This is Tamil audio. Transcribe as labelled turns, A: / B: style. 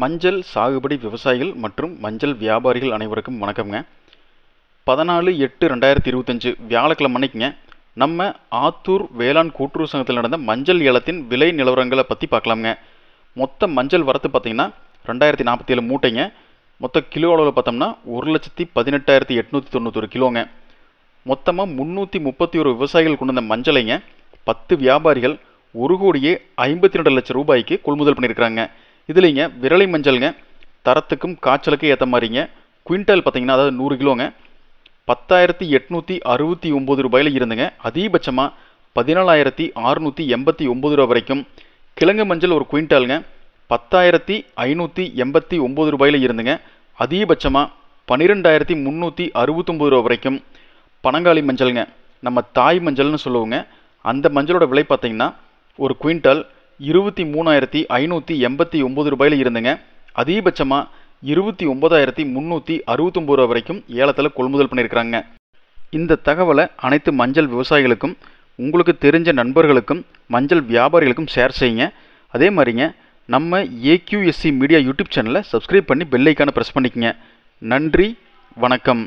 A: மஞ்சள் சாகுபடி விவசாயிகள் மற்றும் மஞ்சள் வியாபாரிகள் அனைவருக்கும் வணக்கம்ங்க. பதினாலு எட்டு ரெண்டாயிரத்தி இருபத்தஞ்சு வியாழக்கிழமை அன்னைக்குங்க நம்ம ஆத்தூர் வேளாண் கூட்டுறவு சங்கத்தில் நடந்த மஞ்சள் ஏலத்தின் விலை நிலவரங்களை பற்றி பார்க்கலாம்ங்க. மொத்த மஞ்சள் வரத்து பார்த்தீங்கன்னா ரெண்டாயிரத்தி நாற்பத்தி ஏழு மூட்டைங்க. மொத்த கிலோ அளவில் பார்த்தோம்னா ஒரு லட்சத்தி பதினெட்டாயிரத்தி எட்நூற்றி தொண்ணூத்தொரு கிலோங்க. மொத்தமாக முந்நூற்றி முப்பத்தி ஒரு விவசாயிகள் கொண்டு வந்த மஞ்சளைங்க பத்து வியாபாரிகள் ஒரு கோடியே ஐம்பத்தி ரெண்டு லட்சம் ரூபாய்க்கு கொள்முதல் பண்ணியிருக்கிறாங்க. இதுலேங்க விரலை மஞ்சள்ங்க தரத்துக்கும் காய்ச்சலுக்கும் ஏற்ற மாதிரிங்க. குவிண்டல் பார்த்தீங்கன்னா அதாவது நூறு கிலோங்க. பத்தாயிரத்தி எட்நூற்றி அறுபத்தி ஒம்பது ரூபாயில் இருந்துங்க. அதிகபட்சமாக பதினாலாயிரத்தி அறுநூற்றி எண்பத்தி ஒம்பது ரூபா வரைக்கும். கிழங்கு மஞ்சள் ஒரு குவிண்டாலுங்க பத்தாயிரத்தி ஐநூற்றி எண்பத்தி ஒம்பது ரூபாயில் இருந்துங்க. அதிகபட்சமாக பன்னிரெண்டாயிரத்தி முந்நூற்றி அறுபத்தொம்பது ரூபா வரைக்கும். பனங்காளி மஞ்சள்ங்க நம்ம தாய் மஞ்சள்னு சொல்லுவோங்க. அந்த மஞ்சளோட விலை பார்த்தீங்கன்னா ஒரு குவிண்டால் இருபத்தி மூணாயிரத்தி ஐநூற்றி எண்பத்தி ஒம்பது ரூபாயில் இருந்துங்க. அதிகபட்சமாக இருபத்தி ஒம்பதாயிரத்தி முந்நூற்றி அறுபத்தொம்பது ரூபா வரைக்கும் ஏலத்தில் கொள்முதல் பண்ணியிருக்கிறாங்க இந்த தகவலை அனைத்து மஞ்சள் விவசாயிகளுக்கும் உங்களுக்கு தெரிஞ்ச நண்பர்களுக்கும் மஞ்சள் வியாபாரிகளுக்கும் ஷேர் செய்யுங்க. அதே மாதிரிங்க நம்ம ஏக்யூஎஸ்சி மீடியா யூடியூப் சேனலை சப்ஸ்கிரைப் பண்ணி பெல்லைக்கான ப்ரெஸ் பண்ணிக்கங்க. நன்றி வணக்கம்.